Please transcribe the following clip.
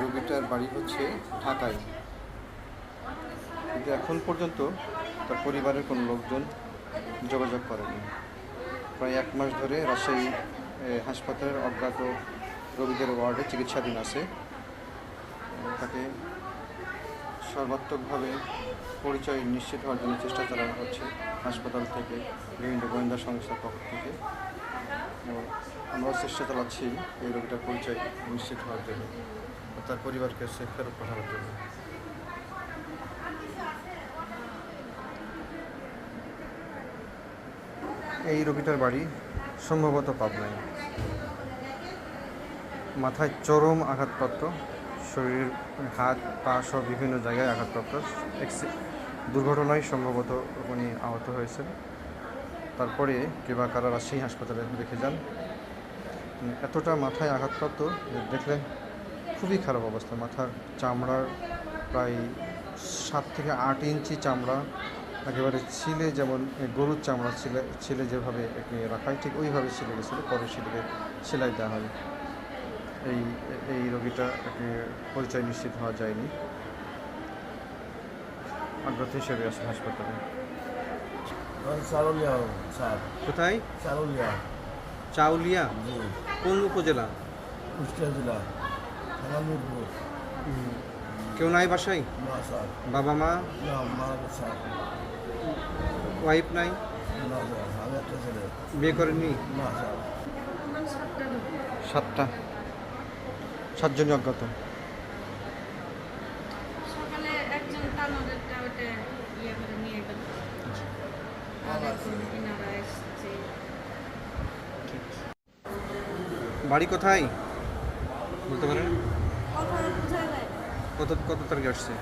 রোগীটার বাড়ি হচ্ছে ঢাকায়। কিন্তু এখন পর্যন্ত তার পরিবারের কোনো লোকজন যোগাযোগ করেনি। প্রায় এক মাস ধরে রাজশাহী হাসপাতালের অজ্ঞাত রোগীদের ওয়ার্ডে চিকিৎসাধীন আছে। তাকে সর্বাত্মকভাবে পরিচয় নিশ্চিত হওয়ার জন্য চেষ্টা চালানো হচ্ছে হাসপাতাল থেকে, বিভিন্ন গোয়েন্দা সংস্থার পক্ষ থেকে। আমরাও চেষ্টা চালাচ্ছি এই রোগীটার পরিচয় নিশ্চিত হওয়ার জন্য তার পরিবারকে সে ফেরত পাঠানোর জন্য। এই রোগীটার বাড়ি সম্ভবত পাবনায়। মাথায় চরম আঘাতপ্রাপ্ত, শরীর, হাত, পা সহ বিভিন্ন জায়গায় আঘাতপ্রাপ্ত। দুর্ঘটনায় সম্ভবত উনি আহত হয়েছেন। তারপরে কিংবা কারা রাজশাহী হাসপাতালে রেখে যান। এতটা মাথায় আঘাতপ্রাপ্ত যে দেখলেন খুবই খারাপ অবস্থা। মাথার চামড়ার প্রায় সাত থেকে আট ইঞ্চি চামড়া, একেবারে ছিলে যেমন গরুর চামড়া ছিলে ছিলে যেভাবে একে রাখা হয়, ঠিক ওইভাবে ছিলে গেছিল, পরে সেটাকে সেলাই দেওয়া হয়। এই এই রোগীটা পরিচয় নিশ্চিত হওয়া যায়নি। অজ্ঞাত হিসেবে আছে হাসপাতালে। চারুলিয়া স্যার। কোথায়? চারুলিয়া চাউলিয়া? জি। কোন উপজেলা? কুষ্টিয়া জেলা। থানা মিরপুর। কেউ নাই বাসায়? না স্যার। বাবা মা? না স্যার। ওয়াইফ নাই? না স্যার। আমি একটা ছেলে। বিয়ে করেননি? না স্যার। সাতটা। সাতজনই অজ্ঞাত। বাড়ি কোথায়? বলতে পারেন? কত কত তারিখে আসছে?